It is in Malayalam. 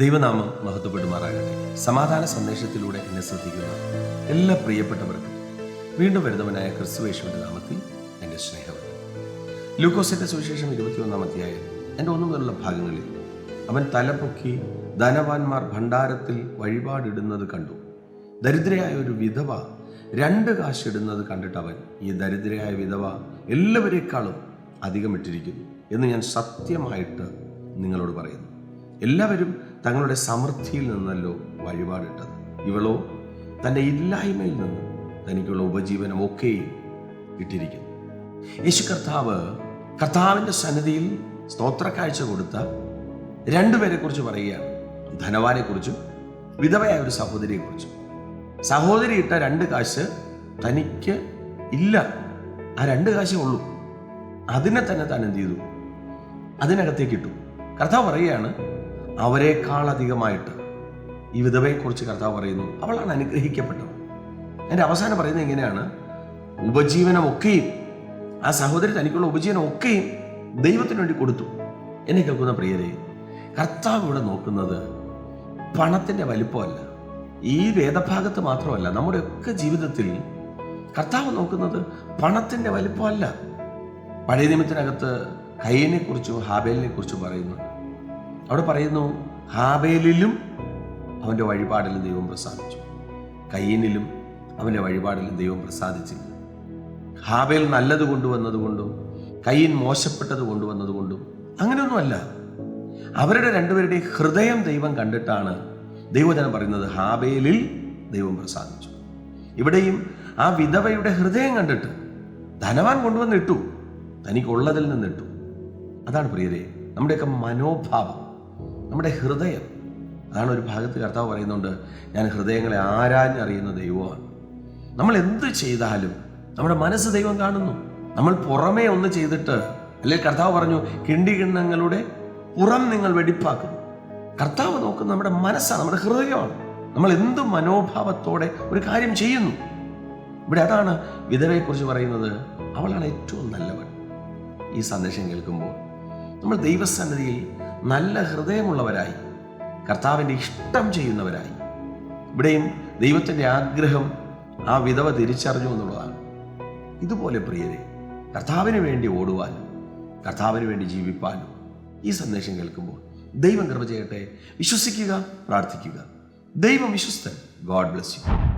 ദൈവനാമം മഹത്വപ്പെടുമാറാകട്ടെ. സമാധാന സന്ദേശത്തിലൂടെ എന്നെ ശ്രദ്ധിക്കുന്ന എല്ലാ പ്രിയപ്പെട്ടവർക്കും വീണ്ടും വരുന്നവനായ ക്രിസ്തുവേശുവിന്റെ നാമത്തിൽ എന്റെ സ്നേഹം ലൂക്കോസിന്റെ സുവിശേഷം ഇരുപത്തിയൊന്നാം അധ്യായം എന്റെ ഒന്നു മുതലുള്ള ഭാഗങ്ങളിൽ അവൻ തലപൊക്കി ധനവാന്മാർ ഭണ്ഡാരത്തിൽ വഴിപാടിടുന്നത് കണ്ടു. ദരിദ്രയായ ഒരു വിധവ രണ്ട് കാശിടുന്നത് കണ്ടിട്ട് അവൻ ഈ ദരിദ്രയായ വിധവ എല്ലാവരേക്കാളും അധികം ഇട്ടിരിക്കുന്നു എന്ന് ഞാൻ സത്യമായിട്ട് നിങ്ങളോട് പറയുന്നു. എല്ലാവരും തങ്ങളുടെ സമൃദ്ധിയിൽ നിന്നല്ലോ വഴിപാടിട്ടത്. ഇവളോ തന്റെ ഇല്ലായ്മയിൽ നിന്ന് തനിക്കുള്ള ഉപജീവനമൊക്കെയും ഇട്ടിരിക്കുന്നു യേശു കർത്താവ് കർത്താവിന്റെ സന്നിധിയിൽ സ്തോത്ര കാഴ്ച കൊടുത്ത രണ്ടുപേരെ കുറിച്ച് പറയുകയാണ്. ധനവാനെക്കുറിച്ചും വിധവയായ ഒരു സഹോദരിയെക്കുറിച്ചും. സഹോദരി ഇട്ട രണ്ട് കാശ് തനിക്ക് ഇല്ല. ആ രണ്ട് കാശേ ഉള്ളൂ. അതിനെ തന്നെ താൻ എന്ത് ചെയ്തു? അതിനകത്തേക്ക് ഇട്ടു. കർത്താവ് പറയുകയാണ് അവരെക്കാൾ അധികമായിട്ട് ഈ വിധവയെക്കുറിച്ച് കർത്താവ് പറയുന്നു അവളാണ് അനുഗ്രഹിക്കപ്പെട്ടത് എന്റെ അവസാനം പറയുന്നത് ഇങ്ങനെയാണ്. ഉപജീവനമൊക്കെയും ആ സഹോദരി തനിക്കുള്ള ഉപജീവനം ഒക്കെയും ദൈവത്തിന് വേണ്ടി കൊടുത്തു. എന്നെ കേൾക്കുന്ന പ്രിയരെ കർത്താവ് ഇവിടെ നോക്കുന്നത് പണത്തിന്റെ വലിപ്പമല്ല. ഈ വേദഭാഗത്ത് മാത്രമല്ല നമ്മുടെയൊക്കെ ജീവിതത്തിൽ കർത്താവ് നോക്കുന്നത് പണത്തിന്റെ വലിപ്പമല്ല. പഴയ നിയമത്തിനകത്ത് കയ്യനെ കുറിച്ചും ഹാബേലിനെ കുറിച്ചും പറയുന്നു. അവിടെ പറയുന്നു ഹാബേലിലും അവന്റെ വഴിപാടിലും ദൈവം പ്രസാദിച്ചു. കയ്യനിലും അവന്റെ വഴിപാടിലും ദൈവം പ്രസാദിച്ചില്ല. ഹാബേൽ നല്ലത് കൊണ്ടുവന്നതുകൊണ്ടും കയ്യൻ മോശപ്പെട്ടത് കൊണ്ടുവന്നതുകൊണ്ടും അങ്ങനെയൊന്നുമല്ല. അവരുടെ രണ്ടുപേരുടെയും ഹൃദയം ദൈവം കണ്ടിട്ടാണ് ദൈവജനം പറയുന്നത് ഹാബേലിൽ ദൈവം പ്രസാദിച്ചു. ഇവിടെയും ആ വിധവയുടെ ഹൃദയം കണ്ടിട്ട് ധനവാൻ കൊണ്ടുവന്നിട്ടു തനിക്കുള്ളതിൽ നിന്നിട്ടു. അതാണ് പ്രിയരെ നമ്മുടെയൊക്കെ മനോഭാവം. നമ്മുടെ ഹൃദയം. അതാണ് ഒരു ഭാഗത്ത് കർത്താവ് പറയുന്നുണ്ട് ഞാൻ ഹൃദയങ്ങളെ ആരാഞ്ഞറിയുന്ന ദൈവമാണ്. നമ്മൾ എന്ത് ചെയ്താലും നമ്മുടെ മനസ്സ് ദൈവം കാണുന്നു. നമ്മൾ പുറമേ ഒന്ന് ചെയ്തിട്ട് അല്ലെങ്കിൽ കർത്താവ് പറഞ്ഞു കിണ്ടികിണ്ണങ്ങളുടെ പുറം നിങ്ങൾ വെടിപ്പാക്കുന്നു. കർത്താവ് നോക്കുന്ന നമ്മുടെ മനസ്സാണ് നമ്മുടെ ഹൃദയമാണ്. നമ്മൾ എന്ത് മനോഭാവത്തോടെ ഒരു കാര്യം ചെയ്യുന്നു. ഇവിടെ അതാണ് വിധവയെക്കുറിച്ച് പറയുന്നത് അവളാണ് ഏറ്റവും നല്ലവൾ ഈ സന്ദേശം കേൾക്കുമ്പോൾ നമ്മൾ ദൈവസന്നിധിയിൽ നല്ല ഹൃദയമുള്ളവരായി കർത്താവിന്റെ ഇഷ്ടം ചെയ്യുന്നവരായി. ഇവിടെയും ദൈവത്തിന്റെ ആഗ്രഹം ആ വിധവ തിരിച്ചറിഞ്ഞു എന്നുള്ളതാണ്. ഇതുപോലെ പ്രിയരെ കർത്താവിന് വേണ്ടി ഓടുവാനും കർത്താവിന് വേണ്ടി ജീവിപ്പാനും ഈ സന്ദേശം കേൾക്കുമ്പോൾ ദൈവം കൃപ ചെയ്യട്ടെ. വിശ്വസിക്കുക പ്രാർത്ഥിക്കുക. ദൈവം വിശ്വസ്തൻ. God bless you.